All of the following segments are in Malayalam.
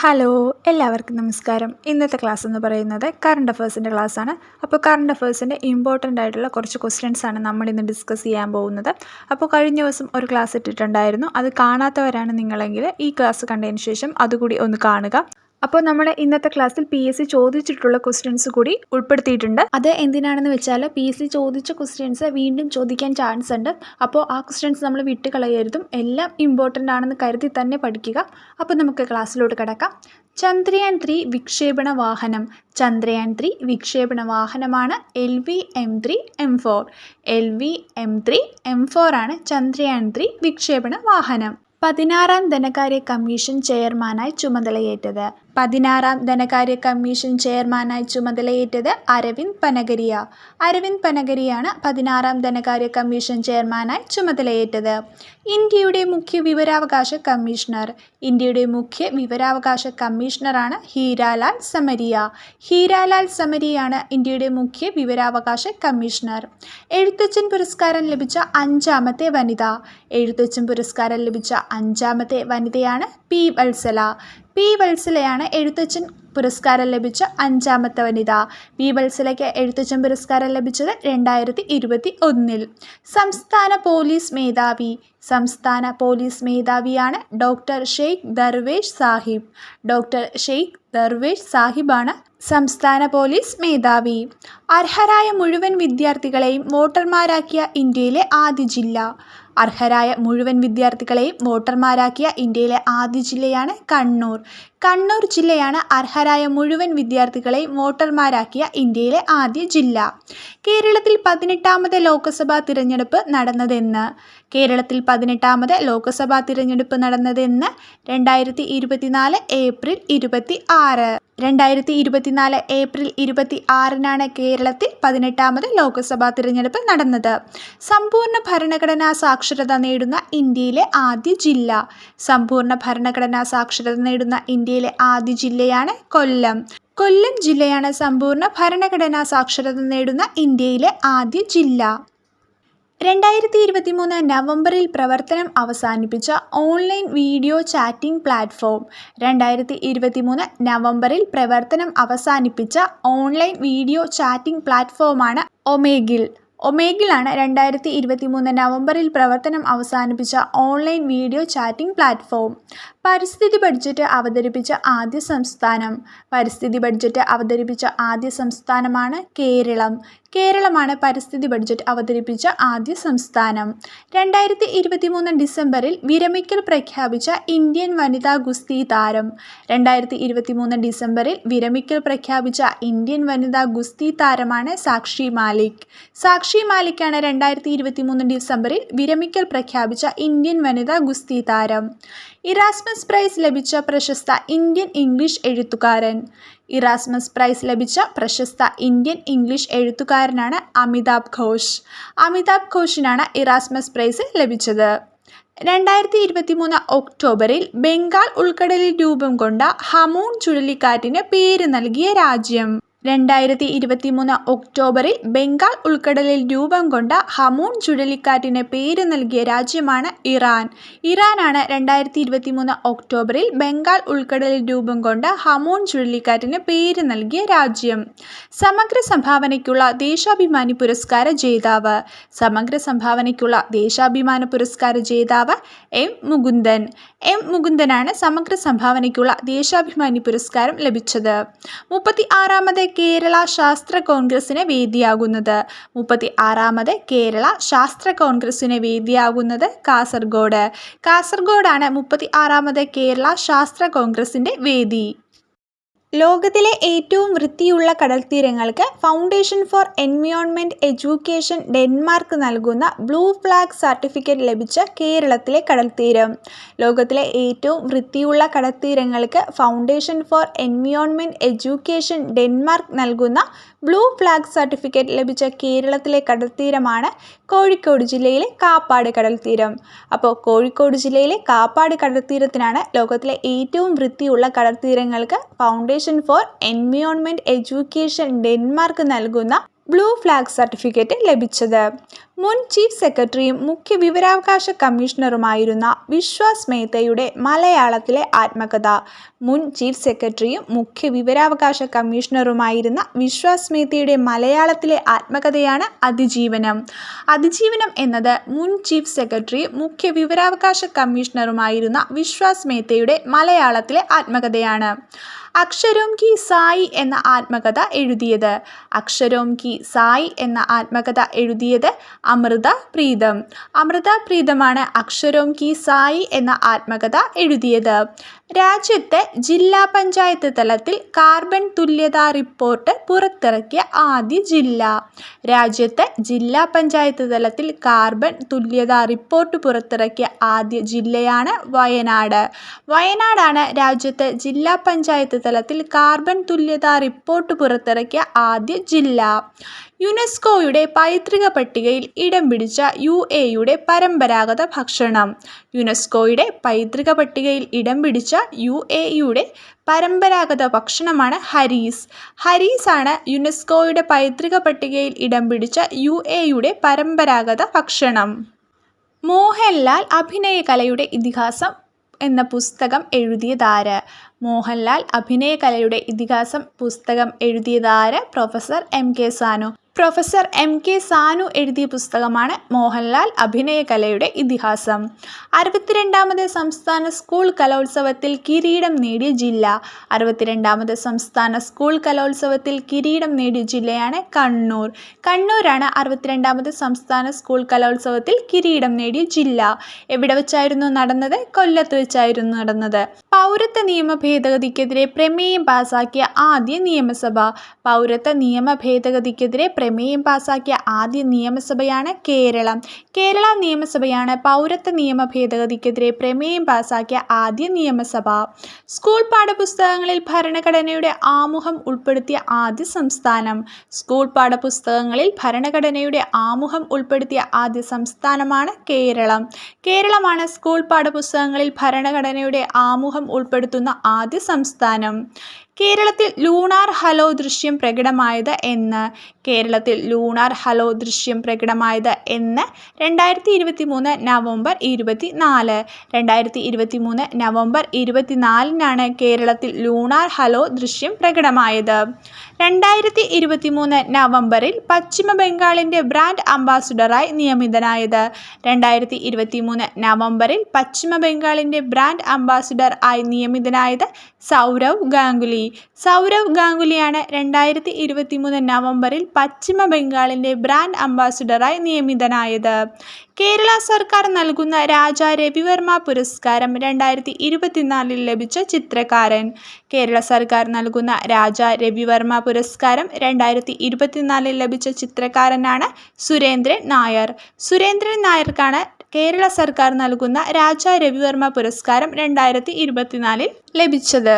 ഹലോ എല്ലാവർക്കും നമസ്കാരം. ഇന്നത്തെ ക്ലാസ് എന്ന് പറയുന്നത് കറണ്ട് അഫേഴ്സിന്റെ ആണ്. അപ്പോൾ കറണ്ട് അഫേഴ്സിന്റെ ഇമ്പോർട്ടന്റ് ആയിട്ടുള്ള കുറച്ച് ക്വസ്റ്റ്യൻസ് ആണ് നമ്മൾ ഇന്ന് ഡിസ്കസ് ചെയ്യാൻ പോകുന്നത്. അപ്പോൾ കഴിഞ്ഞ ദിവസം ഒരു ക്ലാസ് ഇട്ടിട്ടുണ്ടായിരുന്നു. അത് കാണാത്തവരാണ് നിങ്ങളെങ്കിൽ ഈ ക്ലാസ് കണ്ടതിന് ശേഷം അതുകൂടി ഒന്ന് കാണുക. അപ്പോൾ നമ്മുടെ ഇന്നത്തെ ക്ലാസ്സിൽ പി എസ് സി ചോദിച്ചിട്ടുള്ള ക്വസ്റ്റ്യൻസ് കൂടി ഉൾപ്പെടുത്തിയിട്ടുണ്ട്. അത് എന്തിനാണെന്ന് വെച്ചാൽ പി എസ് സി ചോദിച്ച ക്വസ്റ്റ്യൻസ് വീണ്ടും ചോദിക്കാൻ ചാൻസ് ഉണ്ട്. അപ്പോൾ ആ ക്വസ്റ്റ്യൻസ് നമ്മൾ വിട്ട് കളയരുതും. എല്ലാം ഇമ്പോർട്ടന്റ് ആണെന്ന് കരുതി തന്നെ പഠിക്കുക. അപ്പോൾ നമുക്ക് ക്ലാസ്സിലോട്ട് കിടക്കാം. ചന്ദ്രയാൻ ത്രീ വിക്ഷേപണ വാഹനം. ചന്ദ്രയാൻ ത്രീ വിക്ഷേപണ വാഹനമാണ് L V M three M four L V M three M four ആണ് ചന്ദ്രയാൻ ത്രീ വിക്ഷേപണ വാഹനം. പതിനാറാം ധനകാര്യ കമ്മീഷൻ ചെയർമാനായി ചുമതലയേറ്റത്. പതിനാറാം ധനകാര്യ കമ്മീഷൻ ചെയർമാനായി ചുമതലയേറ്റത് അരവിന്ദ് പനഗരിയ. അരവിന്ദ് പനഗരിയാണ് പതിനാറാം ധനകാര്യ കമ്മീഷൻ ചെയർമാനായി ചുമതലയേറ്റത്. ഇന്ത്യയുടെ മുഖ്യ വിവരാവകാശ കമ്മീഷണർ. ഇന്ത്യയുടെ മുഖ്യ വിവരാവകാശ കമ്മീഷണറാണ് ഹീരാലാൽ സമരിയ. ഹീരാലാൽ സമരിയാണ് ഇന്ത്യയുടെ മുഖ്യ വിവരാവകാശ കമ്മീഷണർ. എഴുത്തച്ഛൻ പുരസ്കാരം ലഭിച്ച അഞ്ചാമത്തെ വനിത. എഴുത്തച്ഛൻ പുരസ്കാരം ലഭിച്ച അഞ്ചാമത്തെ വനിതയാണ് പി വത്സല. പി വത്സലയാണ് എഴുത്തച്ഛൻ പുരസ്കാരം ലഭിച്ച അഞ്ചാമത്തെ വനിത. പി വത്സലയ്ക്ക് എഴുത്തച്ഛൻ പുരസ്കാരം ലഭിച്ചത് രണ്ടായിരത്തി ഇരുപത്തി ഒന്നിൽ സംസ്ഥാന പോലീസ് മേധാവി. സംസ്ഥാന പോലീസ് മേധാവിയാണ് ഡോക്ടർ ഷെയ്ഖ് ദർവേഷ് സാഹിബ്. ഡോക്ടർ ഷെയ്ഖ് ദർവേഷ് സാഹിബാണ് സംസ്ഥാന പോലീസ് മേധാവി. അർഹരായ മുഴുവൻ വിദ്യാർത്ഥികളെയും വോട്ടർമാരാക്കിയ ഇന്ത്യയിലെ ആദ്യ ജില്ല. അർഹരായ മുഴുവൻ വിദ്യാർത്ഥികളെയും വോട്ടർമാരാക്കിയ ഇന്ത്യയിലെ ആദ്യ ജില്ലയാണ് കണ്ണൂർ. കണ്ണൂർ ജില്ലയാണ് അർഹരായ മുഴുവൻ വിദ്യാർത്ഥികളെയും വോട്ടർമാരാക്കിയ ഇന്ത്യയിലെ ആദ്യ ജില്ല. കേരളത്തിൽ പതിനെട്ടാമത് ലോക്സഭാ തിരഞ്ഞെടുപ്പ് നടന്നതെന്ന്. കേരളത്തിൽ പതിനെട്ടാമത് ലോക്സഭാ തിരഞ്ഞെടുപ്പ് നടന്നതെന്ന് രണ്ടായിരത്തി ഇരുപത്തിനാല് ഏപ്രിൽ ഇരുപത്തി ആറ് രണ്ടായിരത്തി ഇരുപത്തിനാല് ഏപ്രിൽ ഇരുപത്തി ആറിനാണ് കേരളത്തിൽ പതിനെട്ടാമത് ലോക്സഭാ തിരഞ്ഞെടുപ്പ് നടന്നത്. സമ്പൂർണ ഭരണഘടനാ സാക്ഷരത നേടുന്ന ഇന്ത്യയിലെ ആദ്യ ജില്ല. സമ്പൂർണ ഭരണഘടനാ സാക്ഷരത നേടുന്ന ഇന്ത്യയിലെ ആദ്യ ജില്ലയാണ് കൊല്ലം. കൊല്ലം ജില്ലയാണ് സമ്പൂർണ ഭരണഘടനാ സാക്ഷരത നേടുന്ന ഇന്ത്യയിലെ ആദ്യ ജില്ല. രണ്ടായിരത്തി ഇരുപത്തി മൂന്ന് നവംബറിൽ പ്രവർത്തനം അവസാനിപ്പിച്ച ഓൺലൈൻ വീഡിയോ ചാറ്റിംഗ് പ്ലാറ്റ്ഫോം. രണ്ടായിരത്തി ഇരുപത്തി മൂന്ന് നവംബറിൽ പ്രവർത്തനം അവസാനിപ്പിച്ച ഓൺലൈൻ വീഡിയോ ചാറ്റിംഗ് പ്ലാറ്റ്ഫോമാണ് ഒമേഗിൽ ഒമേഗിലാണ് രണ്ടായിരത്തി ഇരുപത്തി മൂന്ന് നവംബറിൽ പ്രവർത്തനം അവസാനിപ്പിച്ച ഓൺലൈൻ വീഡിയോ ചാറ്റിംഗ് പ്ലാറ്റ്ഫോം. പരിസ്ഥിതി ബഡ്ജറ്റ് അവതരിപ്പിച്ച ആദ്യ സംസ്ഥാനം. പരിസ്ഥിതി ബഡ്ജറ്റ് അവതരിപ്പിച്ച ആദ്യ സംസ്ഥാനമാണ് കേരളം. കേരളമാണ് പരിസ്ഥിതി ബഡ്ജറ്റ് അവതരിപ്പിച്ച ആദ്യ സംസ്ഥാനം. രണ്ടായിരത്തി ഇരുപത്തിമൂന്ന് ഡിസംബറിൽ വിരമിക്കൽ പ്രഖ്യാപിച്ച ഇന്ത്യൻ വനിതാ ഗുസ്തി താരം. രണ്ടായിരത്തി ഇരുപത്തി മൂന്ന് ഡിസംബറിൽ വിരമിക്കൽ പ്രഖ്യാപിച്ച ഇന്ത്യൻ വനിതാ ഗുസ്തി താരമാണ് സാക്ഷി മാലിക്. സാക്ഷി മാലിക്കാണ് രണ്ടായിരത്തി ഇരുപത്തിമൂന്ന് ഡിസംബറിൽ വിരമിക്കൽ പ്രഖ്യാപിച്ച ഇന്ത്യൻ വനിതാ ഗുസ്തി താരം. ഇറാസ്മസ് പ്രൈസ് ലഭിച്ച പ്രശസ്ത ഇന്ത്യൻ ഇംഗ്ലീഷ് എഴുത്തുകാരൻ. ഇറാസ്മസ് പ്രൈസ് ലഭിച്ച പ്രശസ്ത ഇന്ത്യൻ ഇംഗ്ലീഷ് എഴുത്തുകാരനാണ് അമിതാഭ് ഘോഷ്. അമിതാഭ് ഘോഷിനാണ് ഇറാസ്മസ് പ്രൈസ് ലഭിച്ചത്. രണ്ടായിരത്തി ഇരുപത്തി മൂന്ന് ഒക്ടോബറിൽ ബംഗാൾ ഉൾക്കടലിൽ രൂപം കൊണ്ട ഹമൂൺ ചുഴലിക്കാറ്റിന് പേര് നൽകിയ രാജ്യം. രണ്ടായിരത്തി ഇരുപത്തി മൂന്ന് ഒക്ടോബറിൽ ബംഗാൾ ഉൾക്കടലിൽ രൂപം കൊണ്ട ഹമൂൺ ചുഴലിക്കാറ്റിന് പേര് നൽകിയ രാജ്യമാണ് ഇറാൻ. ഇറാനാണ് രണ്ടായിരത്തി ഇരുപത്തി മൂന്ന് ഒക്ടോബറിൽ ബംഗാൾ ഉൾക്കടലിൽ രൂപം കൊണ്ട ഹമൂൺ ചുഴലിക്കാറ്റിന് പേര് നൽകിയ രാജ്യം. സമഗ്ര സംഭാവനയ്ക്കുള്ള ദേശാഭിമാനി പുരസ്കാര ജേതാവ്. സമഗ്ര സംഭാവനയ്ക്കുള്ള ദേശാഭിമാന പുരസ്കാര ജേതാവ് എം മുകുന്ദൻ. എം മുകുന്ദനാണ് സമഗ്ര സംഭാവനയ്ക്കുള്ള ദേശാഭിമാനി പുരസ്കാരം ലഭിച്ചത്. മുപ്പത്തി ആറാമത് കേരള ശാസ്ത്ര കോൺഗ്രസിന് വേദിയാകുന്നത്. മുപ്പത്തി ആറാമത് കേരള ശാസ്ത്ര കോൺഗ്രസിന് വേദിയാകുന്നത് കാസർഗോഡ്. കാസർഗോഡാണ് മുപ്പത്തി ആറാമത് കേരള ശാസ്ത്ര കോൺഗ്രസിന്റെ വേദി. ലോകത്തിലെ ഏറ്റവും വൃത്തിയുള്ള കടൽത്തീരങ്ങൾക്ക് foundation for environment education Denmark നൽകുന്ന ബ്ലൂ ഫ്ലാഗ് സർട്ടിഫിക്കറ്റ് ലഭിച്ച കേരളത്തിലെ കടൽത്തീരം. ലോകത്തിലെ ഏറ്റവും വൃത്തിയുള്ള കടൽത്തീരങ്ങൾക്ക് foundation for environment education Denmark നൽകുന്ന ബ്ലൂ ഫ്ലാഗ് സർട്ടിഫിക്കറ്റ് ലഭിച്ച കേരളത്തിലെ കടൽത്തീരമാണ് കോഴിക്കോട് ജില്ലയിലെ കാപ്പാട് കടൽത്തീരം. അപ്പോൾ കോഴിക്കോട് ജില്ലയിലെ കാപ്പാട് കടൽത്തീരത്തിനാണ് ലോകത്തിലെ ഏറ്റവും വൃത്തിയുള്ള കടൽത്തീരങ്ങൾക്ക് foundation for environment education Denmark നൽകുന്ന ബ്ലൂ ഫ്ലാഗ് സർട്ടിഫിക്കറ്റ് ലഭിച്ചത്. മുൻ ചീഫ് സെക്രട്ടറിയും മുഖ്യ വിവരാവകാശ കമ്മീഷണറുമായിരുന്ന വിശ്വാസ് മേത്തയുടെ മലയാളത്തിലെ ആത്മകഥ. മുൻ ചീഫ് സെക്രട്ടറിയും മുഖ്യ വിവരാവകാശ കമ്മീഷണറുമായിരുന്ന വിശ്വാസ് മേത്തയുടെ മലയാളത്തിലെ ആത്മകഥയാണ് അതിജീവനം. അതിജീവനം എന്നത് മുൻ ചീഫ് സെക്രട്ടറിയും മുഖ്യ വിവരാവകാശ കമ്മീഷണറുമായിരുന്ന വിശ്വാസ് മേത്തയുടെ മലയാളത്തിലെ ആത്മകഥയാണ്. അക്ഷരോം കി സായി എന്ന ആത്മകഥ എഴുതിയത്. അക്ഷരോം കി സായി എന്ന ആത്മകഥ എഴുതിയത് അമൃത പ്രീതം. അമൃത പ്രീതമാണ് അക്ഷരോം കി സായി എന്ന ആത്മകഥ എഴുതിയത്. രാജ്യത്തെ ജില്ലാ പഞ്ചായത്ത് തലത്തിൽ കാർബൺ തുല്യതാ റിപ്പോർട്ട് പുറത്തിറക്കിയ ആദ്യ ജില്ല. രാജ്യത്തെ ജില്ലാ പഞ്ചായത്ത് തലത്തിൽ കാർബൺ തുല്യതാ റിപ്പോർട്ട് പുറത്തിറക്കിയ ആദ്യ ജില്ലയാണ് വയനാട്. വയനാടാണ് രാജ്യത്തെ ജില്ലാ പഞ്ചായത്ത് തലത്തിൽ കാർബൺ തുല്യതാ റിപ്പോർട്ട് പുറത്തിറക്കിയ ആദ്യ ജില്ല. യുനെസ്കോയുടെ പൈതൃക പട്ടികയിൽ ഇടം പിടിച്ച യു എയുടെ പരമ്പരാഗത ഭക്ഷണം. യുനെസ്കോയുടെ പൈതൃക പട്ടികയിൽ ഇടം പിടിച്ച യു എയുടെ പരമ്പരാഗത ഭക്ഷണമാണ് ഹരീസ്. ഹരീസ് ആണ് യുനെസ്കോയുടെ പൈതൃക പട്ടികയിൽ ഇടം പിടിച്ച യു എയുടെ പരമ്പരാഗത ഭക്ഷണം. മോഹൻലാൽ അഭിനയകലയുടെ ഇതിഹാസം എന്ന പുസ്തകം എഴുതിയതാര്? മോഹൻലാൽ അഭിനയകലയുടെ ഇതിഹാസം പുസ്തകം എഴുതിയതാര്? Professor M K Sanu. Professor M K Sanu എഴുതിയ പുസ്തകമാണ് മോഹൻലാൽ അഭിനയകലയുടെ ഇതിഹാസം. അറുപത്തിരണ്ടാമത് സംസ്ഥാന സ്കൂൾ കലോത്സവത്തിൽ കിരീടം നേടിയ ജില്ല. അറുപത്തിരണ്ടാമത് സംസ്ഥാന സ്കൂൾ കലോത്സവത്തിൽ കിരീടം നേടിയ ജില്ലയാണ് കണ്ണൂർ. കണ്ണൂരാണ് അറുപത്തിരണ്ടാമത് സംസ്ഥാന സ്കൂൾ കലോത്സവത്തിൽ കിരീടം നേടിയ ജില്ല. എവിടെ വെച്ചായിരുന്നു നടന്നത്? കൊല്ലത്ത് വെച്ചായിരുന്നു നടന്നത്. പൗരത്വ നിയമ ഭേദഗതിക്കെതിരെ പ്രമേയം പാസാക്കിയ ആദ്യ നിയമസഭ. പൗരത്വ നിയമ ഭേദഗതിക്കെതിരെ പ്രമേയം പാസാക്കിയ ആദ്യ നിയമസഭയാണ് കേരളം. കേരള നിയമസഭയാണ് പൗരത്വ നിയമ ഭേദഗതിക്കെതിരെ പ്രമേയം പാസാക്കിയ ആദ്യ നിയമസഭ. സ്കൂൾ പാഠപുസ്തകങ്ങളിൽ ഭരണഘടനയുടെ ആമുഖം ഉൾപ്പെടുത്തിയ ആദ്യ സംസ്ഥാനം. സ്കൂൾ പാഠപുസ്തകങ്ങളിൽ ഭരണഘടനയുടെ ആമുഖം ഉൾപ്പെടുത്തിയ ആദ്യ സംസ്ഥാനമാണ് കേരളം. കേരളമാണ് സ്കൂൾ പാഠപുസ്തകങ്ങളിൽ ഭരണഘടനയുടെ ആമുഖം ഉൾപ്പെടുത്തുന്ന ആദ്യ സംസ്ഥാനം. കേരളത്തിൽ ലൂണാർ ഹലോ ദൃശ്യം പ്രകടമായത് എന്ന് കേരളത്തിൽ ലൂണാർ ഹലോ ദൃശ്യം പ്രകടമായത് എന്ന് രണ്ടായിരത്തി ഇരുപത്തി മൂന്ന് നവംബർ ഇരുപത്തി നാല് രണ്ടായിരത്തി ഇരുപത്തി മൂന്ന് നവംബർ ഇരുപത്തി നാലിനാണ് കേരളത്തിൽ ലൂണാർ ഹലോ ദൃശ്യം പ്രകടമായത്. രണ്ടായിരത്തി ഇരുപത്തി മൂന്ന് നവംബറിൽ പശ്ചിമ ബംഗാളിന്റെ ബ്രാൻഡ് അംബാസിഡറായി നിയമിതനായത്. രണ്ടായിരത്തി ഇരുപത്തി മൂന്ന് നവംബറിൽ പശ്ചിമ ബംഗാളിന്റെ ബ്രാൻഡ് അംബാസിഡർ ആയി നിയമിതനായത് സൗരവ് ഗാംഗുലി. സൗരവ് ഗാംഗുലിയാണ് രണ്ടായിരത്തി ഇരുപത്തി മൂന്ന് നവംബറിൽ പശ്ചിമ ബംഗാളിന്റെ ബ്രാൻഡ് അംബാസിഡറായി നിയമിതനായത്. കേരള സർക്കാർ നൽകുന്ന രാജ രവിവർമ്മ പുരസ്കാരം രണ്ടായിരത്തി ഇരുപത്തിനാലിൽ ലഭിച്ച ചിത്രകാരൻ. കേരള സർക്കാർ നൽകുന്ന രാജ രവിവർമ്മ പുരസ്കാരം രണ്ടായിരത്തി ഇരുപത്തിനാലിൽ ലഭിച്ച ചിത്രകാരനാണ് സുരേന്ദ്രൻ നായർ. സുരേന്ദ്രൻ നായർക്കാണ് കേരള സർക്കാർ നൽകുന്ന രാജാ രവിവർമ്മ പുരസ്കാരം രണ്ടായിരത്തി ഇരുപത്തിനാലിൽ ലഭിച്ചത്.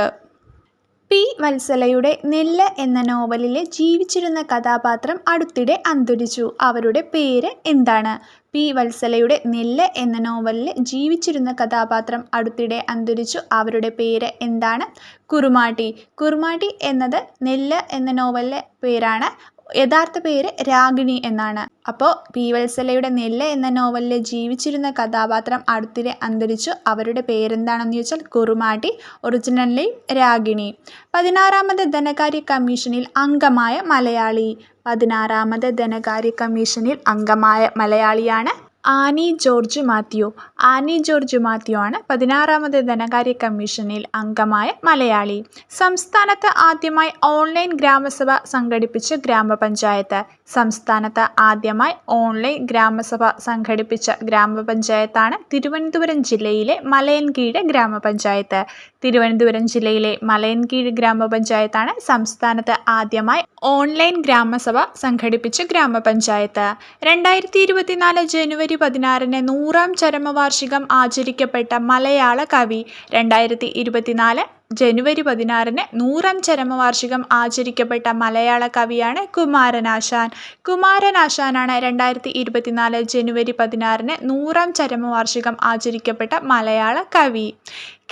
പി വത്സലയുടെ നെല്ല് എന്ന നോവലിലെ ജീവിച്ചിരുന്ന കഥാപാത്രം അടുത്തിടെ അന്തരിച്ചു. അവരുടെ പേര് എന്താണ്? പി വത്സലയുടെ നെല്ല് എന്ന നോവലിൽ ജീവിച്ചിരുന്ന കഥാപാത്രം അടുത്തിടെ അന്തരിച്ചു. അവരുടെ പേര് എന്താണ്? കുറുമാട്ടി. കുറുമാട്ടി എന്നത് നെല്ല് എന്ന നോവലിലെ പേരാണ്. യഥാർത്ഥ പേര് രാഗിണി എന്നാണ്. അപ്പോൾ പി വത്സലയുടെ നെല്ല് എന്ന നോവലിൽ ജീവിച്ചിരുന്ന കഥാപാത്രം അടുത്തിടെ അന്തരിച്ചു. അവരുടെ പേരെന്താണെന്ന് ചോദിച്ചാൽ കുറുമാട്ടി ഒറിജിനലി രാഗിണി. പതിനാറാമത് ധനകാര്യ കമ്മീഷനിൽ അംഗമായ മലയാളി. പതിനാറാമത് ധനകാര്യ കമ്മീഷനിൽ അംഗമായ മലയാളിയാണ് Annie George Mathew. Annie George Mathew ആണ് പതിനാറാമത് ധനകാര്യ കമ്മീഷനിൽ അംഗമായ മലയാളി. സംസ്ഥാനത്ത് ആദ്യമായി ഓൺലൈൻ ഗ്രാമസഭ സംഘടിപ്പിച്ച ഗ്രാമപഞ്ചായത്ത്. സംസ്ഥാനത്ത് ആദ്യമായി ഓൺലൈൻ ഗ്രാമസഭ സംഘടിപ്പിച്ച ഗ്രാമപഞ്ചായത്താണ് തിരുവനന്തപുരം ജില്ലയിലെ മലയൻകീഴ് ഗ്രാമപഞ്ചായത്ത്. തിരുവനന്തപുരം ജില്ലയിലെ മലയൻകീഴ് ഗ്രാമപഞ്ചായത്താണ് സംസ്ഥാനത്ത് ആദ്യമായി ഓൺലൈൻ ഗ്രാമസഭ സംഘടിപ്പിച്ച ഗ്രാമപഞ്ചായത്ത്. രണ്ടായിരത്തി ഇരുപത്തിനാല് ജനുവരി പതിനാറിന് നൂറാം ചരമവാർഷികം ആചരിക്കപ്പെട്ട മലയാള കവി രണ്ടായിരത്തി ഇരുപത്തിനാല് ജനുവരി പതിനാറിന് നൂറാം ചരമവാർഷികം ആചരിക്കപ്പെട്ട മലയാള കവിയാണ് കുമാരനാശാൻ. കുമാരനാശാനാണ് രണ്ടായിരത്തി ഇരുപത്തിനാല് ജനുവരി പതിനാറിന് നൂറാം ചരമവാർഷികം ആചരിക്കപ്പെട്ട മലയാള കവി.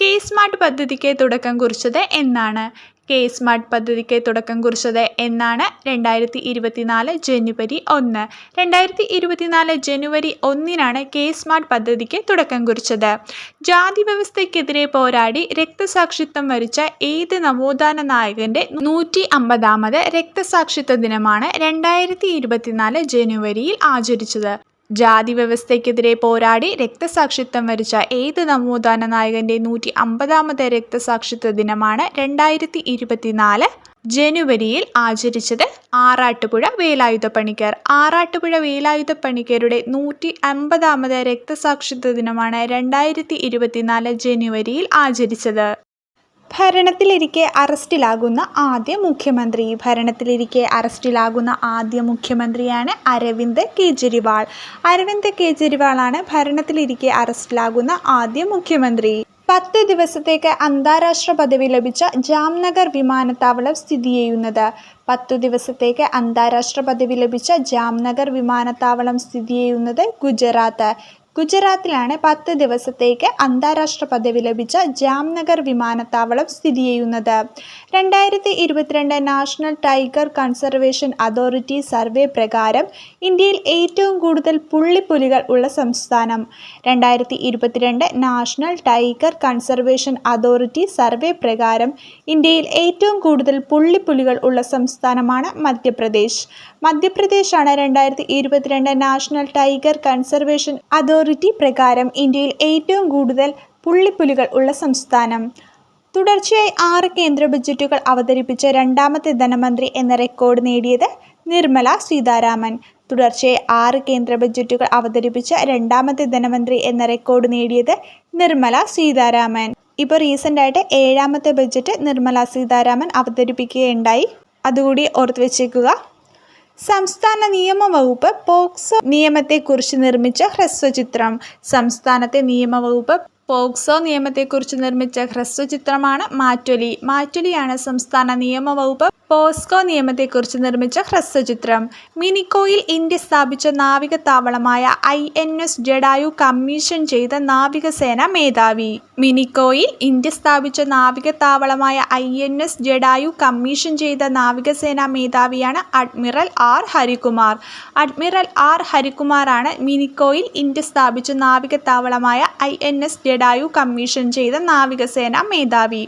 കെ സ്മാർട്ട് പദ്ധതിക്ക് തുടക്കം കുറിച്ചത് എന്നാണ്. കെ സ്മാർട്ട് പദ്ധതിക്ക് തുടക്കം കുറിച്ചത് എന്നാണ് രണ്ടായിരത്തി ഇരുപത്തിനാല് ജനുവരി ഒന്ന്. രണ്ടായിരത്തി ഇരുപത്തിനാല് ജനുവരി ഒന്നിനാണ് കെ സ്മാർട്ട് പദ്ധതിക്ക് തുടക്കം കുറിച്ചത്. ജാതി വ്യവസ്ഥയ്ക്കെതിരെ പോരാടി രക്തസാക്ഷിത്വം വരിച്ച ഏത് നവോത്ഥാന നായകന്റെ നൂറ്റി അമ്പതാമത് രക്തസാക്ഷിത്വ ദിനമാണ് രണ്ടായിരത്തി ഇരുപത്തിനാല് ജനുവരിയിൽ ആചരിച്ചത്. ജാതി വ്യവസ്ഥയ്ക്കെതിരെ പോരാടി രക്തസാക്ഷിത്വം വരിച്ച ഏത് നവോത്ഥാന നായകന്റെ നൂറ്റി അമ്പതാമത് രക്തസാക്ഷിത്വ ദിനമാണ് രണ്ടായിരത്തി ഇരുപത്തിനാല് ജനുവരിയിൽ ആചരിച്ചത്. ആറാട്ടുപുഴ വേലായുധ പണിക്കർ ആറാട്ടുപുഴ വേലായുധ പണിക്കരുടെ നൂറ്റി അമ്പതാമത് രക്തസാക്ഷിത്വ ദിനമാണ് രണ്ടായിരത്തി ഇരുപത്തിനാല് ജനുവരിയിൽ ആചരിച്ചത്. ഭരണത്തിലിരിക്കെ അറസ്റ്റിലാകുന്ന ആദ്യ മുഖ്യമന്ത്രി. ഭരണത്തിലിരിക്കെ അറസ്റ്റിലാകുന്ന ആദ്യ മുഖ്യമന്ത്രിയാണ് അരവിന്ദ് കെജ്രിവാൾ. അരവിന്ദ് കെജ്രിവാളാണ് ഭരണത്തിലിരിക്കെ അറസ്റ്റിലാകുന്ന ആദ്യ മുഖ്യമന്ത്രി. പത്ത് ദിവസത്തേക്ക് അന്താരാഷ്ട്ര പദവി ലഭിച്ച ജാംനഗർ വിമാനത്താവളം സ്ഥിതി ചെയ്യുന്നത്. പത്തു ദിവസത്തേക്ക് അന്താരാഷ്ട്ര പദവി ലഭിച്ച ജാംനഗർ വിമാനത്താവളം സ്ഥിതി ചെയ്യുന്നത് ഗുജറാത്ത്. ഗുജറാത്തിലാണ് പത്ത് ദിവസത്തേക്ക് അന്താരാഷ്ട്ര പദവി ലഭിച്ച ജാംനഗർ വിമാനത്താവളം സ്ഥിതി ചെയ്യുന്നത്. രണ്ടായിരത്തി ഇരുപത്തിരണ്ട് national tiger conservation authority survey പ്രകാരം ഇന്ത്യയിൽ ഏറ്റവും കൂടുതൽ പുള്ളിപ്പുലികൾ ഉള്ള സംസ്ഥാനം. രണ്ടായിരത്തി ഇരുപത്തിരണ്ട് national tiger conservation authority survey പ്രകാരം ഇന്ത്യയിൽ ഏറ്റവും കൂടുതൽ പുള്ളിപ്പുലികൾ ഉള്ള സംസ്ഥാനമാണ് മധ്യപ്രദേശ്. മധ്യപ്രദേശാണ് രണ്ടായിരത്തി ഇരുപത്തിരണ്ട് നാഷണൽ ടൈഗർ കൺസർവേഷൻ അതോറിറ്റി പ്രകാരം ഇന്ത്യയിൽ ഏറ്റവും കൂടുതൽ പുള്ളിപ്പുലികൾ ഉള്ള സംസ്ഥാനം. തുടർച്ചയായി ആറ് കേന്ദ്ര ബജറ്റുകൾ അവതരിപ്പിച്ച രണ്ടാമത്തെ ധനമന്ത്രി എന്ന റെക്കോർഡ് നേടിയത് നിർമ്മല സീതാരാമൻ. തുടർച്ചയായി ആറ് കേന്ദ്ര ബജറ്റുകൾ അവതരിപ്പിച്ച രണ്ടാമത്തെ ധനമന്ത്രി എന്ന റെക്കോർഡ് നേടിയത് നിർമ്മല സീതാരാമൻ. ഇപ്പോൾ റീസെന്റായിട്ട് ഏഴാമത്തെ ബജറ്റ് നിർമ്മല സീതാരാമൻ അവതരിപ്പിക്കുകയുണ്ടായി. അതുകൂടി ഓർത്ത് വെച്ചേക്കുക. സംസ്ഥാന നിയമവകുപ്പ് പോക്സോ നിയമത്തെക്കുറിച്ച് നിർമ്മിച്ച ഹ്രസ്വചിത്രം. സംസ്ഥാനത്തെ നിയമവകുപ്പ് പോക്സോ നിയമത്തെക്കുറിച്ച് നിർമ്മിച്ച ഹ്രസ്വചിത്രമാണ് മാറ്റൊലി. മാറ്റൊലിയാണ് സംസ്ഥാന നിയമവകുപ്പ് പോസ്കോ നിയമത്തെക്കുറിച്ച് നിർമ്മിച്ച ഹ്രസ്വചിത്രം. മിനിക്കോയിൽ ഇന്ത്യ സ്ഥാപിച്ച നാവിക താവളമായ I N S Jatayu commission ചെയ്ത നാവികസേന മേധാവി. മിനിക്കോയിൽ ഇന്ത്യ സ്ഥാപിച്ച നാവിക താവളമായ I N S Jatayu commission ചെയ്ത നാവികസേന മേധാവിയാണ് admiral R Harikumar. Admiral R ഹരികുമാറാണ് മിനിക്കോയിൽ ഇന്ത്യ സ്ഥാപിച്ച നാവിക താവളമായ I N S Jatayu commission ചെയ്ത നാവികസേന മേധാവി.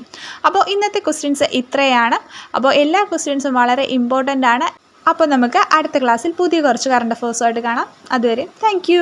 അപ്പോൾ ഇന്നത്തെ ക്വസ്റ്റ്യൻസ് ഇത്രയാണ്. അപ്പോൾ എല്ലാ ക്വസ്റ്റ്യൻസും വളരെ ഇമ്പോർട്ടന്റ് ആണ്. അപ്പോൾ നമുക്ക് അടുത്ത ക്ലാസ്സിൽ പുതിയ കുറച്ച് കറണ്ട് അഫേഴ്സുമായിട്ട് കാണാം. അതുവരെ താങ്ക്